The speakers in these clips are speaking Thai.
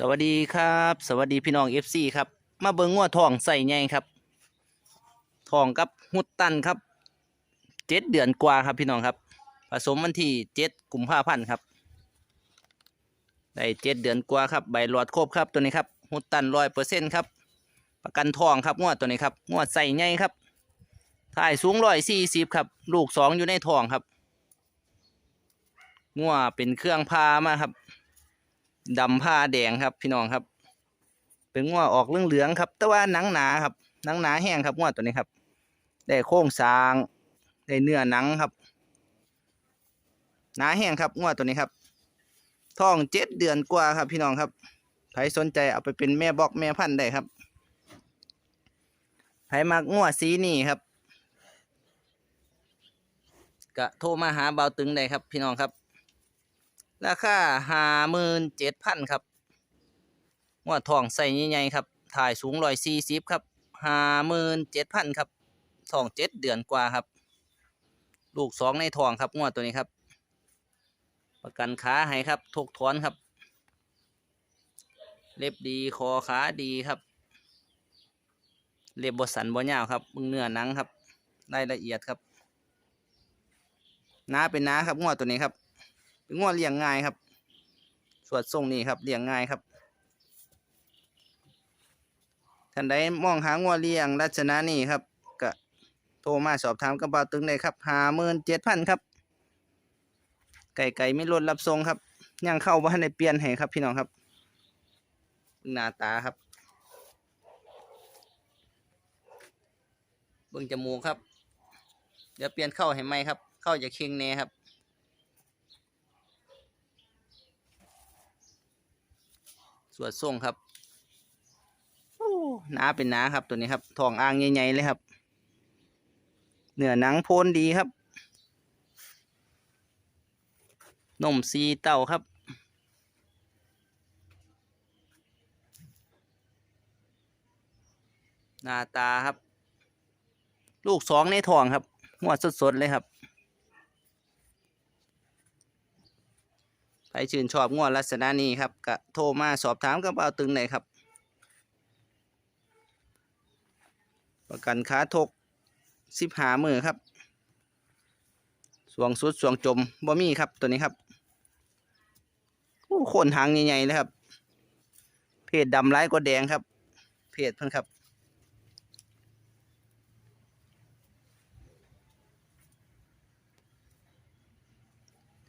สวัสดีครับ สวัสดีพี่น้องเอฟซีครับ มาเบิ่งงัวทองใส่ใหญ่ครับทองกับหุดตันครับเจ็ดเดือนกว่าครับพี่น้องครับผสมวันที่เจ็ดกุมภาพันธ์ครับได้เจ็ดเดือนกว่าครับใบหลอดครบครับตัวนี้ครับหุดตันร้อยเปอร์เซ็นต์ครับ ประกันทองครับงวดตัวนี้ครับงวดใส่ใหญ่ครับถ่ายสูงร้อยสี่สิบครับลูกสองอยู่ในทองครับงวดเป็นเครื่องพามาครับ ดำผ้าแดงครับ พี่น้องครับ เป็นง้อออกเหลืองๆครับ แต่ว่าหนังหนาครับหนังหนาแห้งครับง้อตัวนี้ครับ ได้โค้งสร้าง ได้เนื้อหนังครับ หนาแห้งครับง้อตัวนี้ครับท้องเจ็ดเดือนกว่าครับ พี่น้องครับใครสนใจเอาไปเป็นแม่บอกแม่พันธุ์ได้ครับใครมักง้อสีนี่ครับก็โทรมาหาเบาตึงได้ครับ พี่น้องครับ ราคาห้าหมื่นเจ็ดพันครับงวดทองใส่ใหญ่ๆครับ ถ่ายสูงร้อยสี่สิบครับห้าหมื่นเจ็ดพันครับทองเจ็ดเดือนกว่าครับ ลูกสองในทองครับงวดตัวนี้ครับ ประกันขาให้ครับทกถอนครับ เล็บดีคอขาดีครับ เล็บบสันบ่ยาวครับมึงเนื้อหนังครับรายละเอียดครับน้าเป็นน้าครับงวดตัวนี้ครับ เป็นง้อเลี้ยงง่ายครับ สวดทรงนี่ครับเลี้ยงง่ายครับท่านใดมองหาง้อเลี้ยงลักษณะนี้ครับก็โทรมาสอบถามกับบ่าวตึงได้ครับหาหมื่นเจ็ดพันครับ ไก่ไก่ไม่ลดรับทรงครับยังเข้าบ้านในเปลี่ยนให้ครับพี่น้องครับหน้าตาครับ เบิ่งจมูกครับ เดี๋ยวเปลี่ยนเข้าให้ไหมครับ เข้าจะเค็งแน่ครับ สวดส่งครับโอ้หนาเป็นหนาครับตัวนี้ครับทองอ่างใหญ่ๆเลยครับ เนื้อหนังโพนดีครับนมซีเต้าครับ หน้าตาครับ ลูกสองในทองครับหัวสดๆเลยครับ ใค รชื่นชอบงวดลักษณะนี้ครับก็โทรมาสอบถามกับเอาตึงไหนครับ ประกันค้าทกสิบหามือครับสวงสุดสวงจมบ่มีครับตัวนี้ครับโอ้โคนหางใหญ่ๆเลยครับ เพศดำร้ายกว่าแดงครับ เพศเพิ่นครับ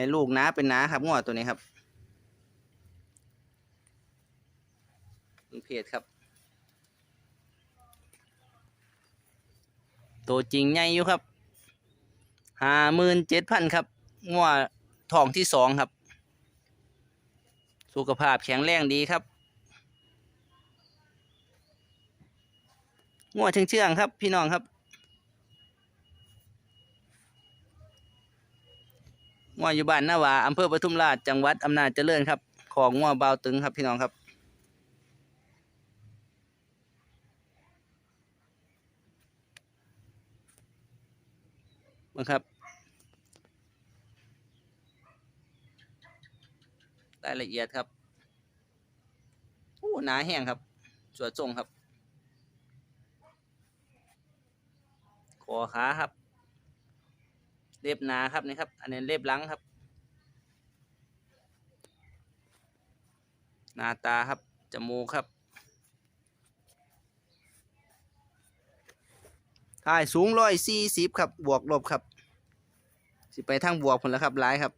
ให้ลูกน้าเป็นน้าครับงวดตัวนี้ครับเพจครับ ตัวจริงใหญ่อยู่ครับห้าหมื่นเจ็ดพันครับงวดทองที่สองครับ สุขภาพแข็งแรงดีครับงวดเชื่องๆครับ พี่น้องครับ งัวอยู่บ้านนาวาอำเภอปทุมราชจังหวัดอำนาจเจริญครับ ของงัวเบาตึงครับพี่น้องครับมาครับรายละเอียดครับโอ้หนาแห้งครับสวยทรงครับ ขอขาครับ เล็บหนาครับนี่ครับ อันนี้เล็บหลังครับ หน้าตาครับ จมูกครับถ่ายสูงร้อยสี่สิบครับ บวกลบครับ สิไปทางบวกผลแล้วครับร้ายครับ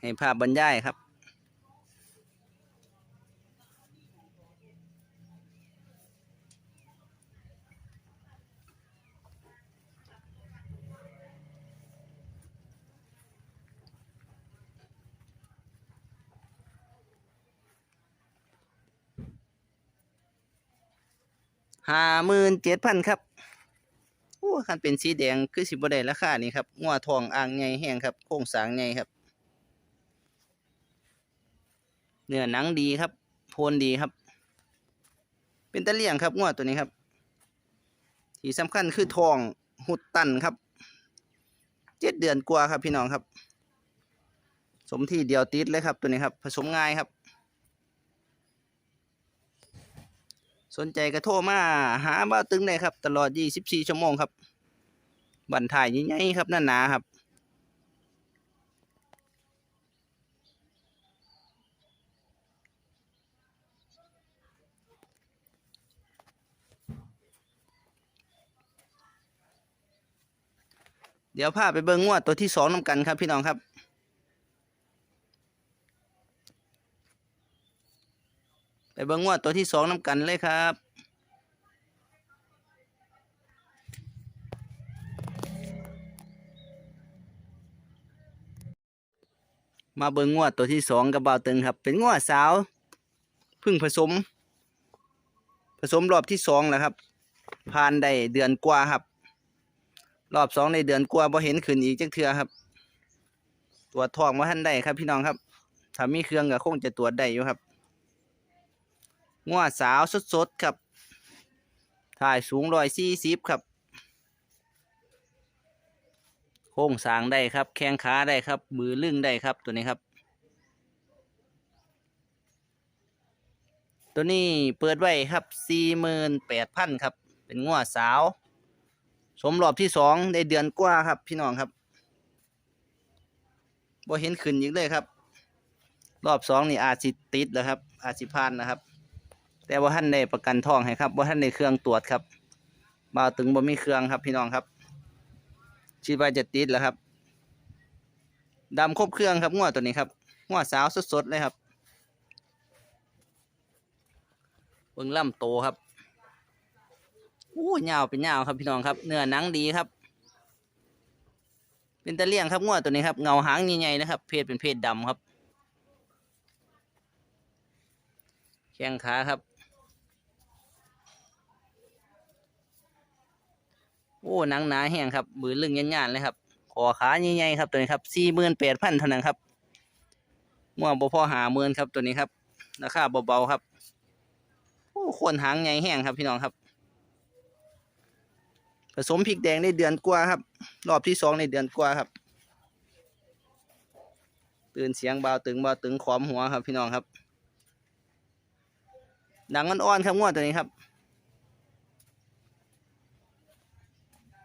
ให้ภาพบรรยายครับ ห้าหมื่นเจ็ดพันครับโอ้คันเป็นสีแดงคือสิบได้ราคานี่ครับงัวทองอ่างใหญ่แห้งครับโค้งสางใหญ่ครับ เนื้อหนังดีครับโพนดีครับ เป็นตะเลี่ยงครับงัวตัวนี้ครับ ที่สำคัญคือทองหุดตันครับเจ็ดเดือนกว่าครับพี่น้องครับ สมที่เดียวติดเลยครับตัวนี้ครับ ผสมง่ายครับ สนใจก็โทรมาหาบ้าตึงได้ครับ ตลอด 24 ชั่วโมงครับ บันถ่ายใหญ่ๆครับหนาครับเดี๋ยวพาไปเบิ่งงวดตัวที่สองนำกันครับพี่น้องครับ ไปเบิ่งงวดตัวที่สองน้ำกันเลยครับมาเบิงงวดตัวที่สองกับบ่าวตึงครับ เป็นงวดสาวพึ่งผสม ผสมรอบที่สองแล้วครับ ผ่านได้เดือนกว่าครับ รอบสองในเดือนกว่าบ่เห็นขึ้นอีกจักเทือครับตรวทองว่าท่านได้ครับพี่น้องครับถ้ามีเครื่องก็คงจะตรวจได้อยู่ครับ งวดสาวสดๆครับ ถ่ายสูงร้อยสี่สิบครับ โค้งสางได้ครับ แข้งขาได้ครับ มือลึงได้ครับตัวนี้ครับ ตัวนี้เปิดไว้ครับสี่หมื่นแปดพันครับ เป็นงวดสาว สมรอบที่สองได้เดือนกว่าครับ พี่น้องครับบ่เห็นขึ้นอีกเลยครับ รอบสองนี่อาจสิติดแล้วครับ อาจสิพานนะครับ แต่ว่าท่านได้ประกันทองให้ครับว่าท่านได้เครื่องตรวจครับบ่าวตึงบ่มีเครื่องครับพี่น้องครับคิดว่าจะติดแล้วครับดำครบเครื่องครับงวดตัวนี้ครับงวดสาวสดๆเลยครับเบิ่งล่ำโตครับโอ้ยาวเป็นยาวครับพี่น้องครับ เนื้อหนังดีครับ เป็นตะเลี่ยงครับงวดตัวนี้ครับเงาหางใหญ่ๆนะครับ เพศเป็นเพศดำครับ แข้งขาครับ โอ้หนังหนาแห้งครับบือลึงยันยานๆเลยครับคอขาใหญ่ๆครับตัวนี้ครับสี่หมื่นแปดพันเท่านั้นครับงวดบ่พอหาหมื่นครับตัวนี้ครับราคาเบาๆครับโอ้ขวนหางใหญ่แห้งครับพี่น้องครับ ผสมพริกแดงได้เดือนกว่าครับ รอบที่สองในเดือนกว่าครับ ตื่นเสียงเบาตึงเบาตึงขอมหัวครับพี่น้องครับดังอ่อนๆครับงวดตัวนี้ครับ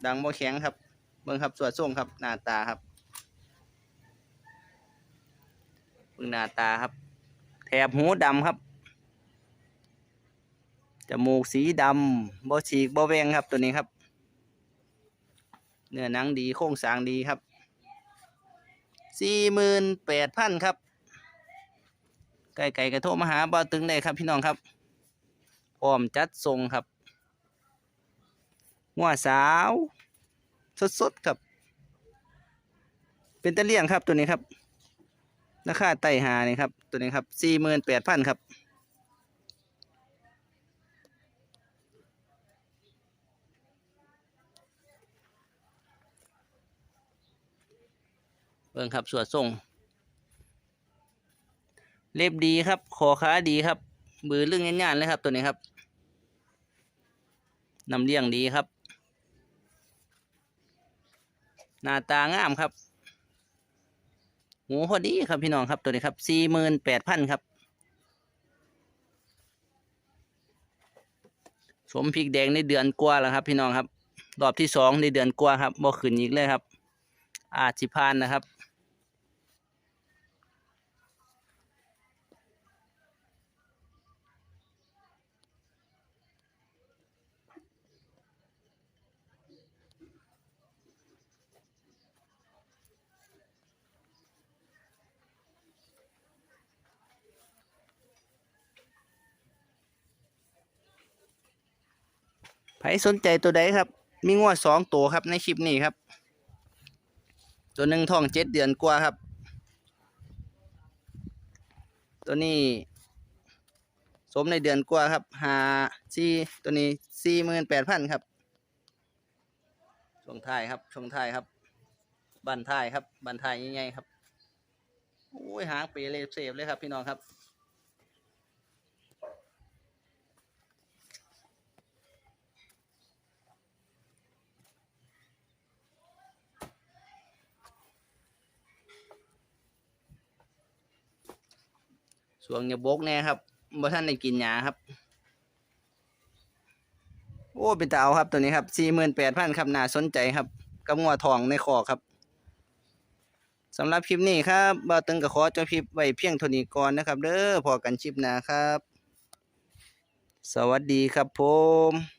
ดังบ่แข็งครับ เบิ่งครับสวดส่งครับ หน้าตาครับเบิ่งหน้าตาครับ แถบหูดำครับ จมูกสีดำบ่ฉีกบ่แหวงครับตัวนี้ครับ เนื้อหนังดีโครงสางดีครับสี่หมื่นแปดพันครับ ไก่ไก่กระโทรมาหาบ่าตึงได้ครับพี่น้องครับ พร้อมจัดส่งครับ หัวสาว สดๆครับ เป็นตะเลี่ยงครับตัวนี้ครับ ราคาไต่หานี่ครับ ตัวนี้ครับสี่หมื่นแปดพันครับเบิ่งครับสวดส่งเล็บดีครับคอขาดีครับ มือเรื่องงานๆเลยครับ ตัวนี้ครับนำเลี้ยงดีครับ หน้าตางามครับหูพอดีครับพี่น้องครับตัวนี้ครับสี่หมื่นแปดพันครับสมพริกแดงในเดือนกว่าแล้วครับ พี่น้องครับ รอบที่สองในเดือนกว่าครับบ่ขึ้นอีกเลยครับ อาจสิพานนะครับ ใครสนใจตัวใดครับ มีงวดสองตัวครับในคลิปนี้ครับ ตัวหนึ่งท้องเจ็ดเดือนกว่าครับ ตัวนี้สมในเดือนกว่าครับหาสี่ตัวนี้สี่หมื่นแปดพันครับช่วงท้ายครับช่วงท้ายครับบันท้ายครับบันท้ายใหญ่ๆครับโอ้ยหางเปรเลยเสฟเลยครับพี่น้องครับ วงอย่าบกแน่ครับบ่ท่านได้กินหญ้าครับ โอ้เป็นตาเอาครับตัวนี้ครับสี่หมื่นแปดพันครับน่าสนใจครับกับงัวทองในคอครับสำหรับคลิปนี้ครับบ่าวตึงกับขอจบคลิปไว้เพียงเท่านี้ก่อนนะครับ เด้อพอกันคลิปหน้าครับ สวัสดีครับผม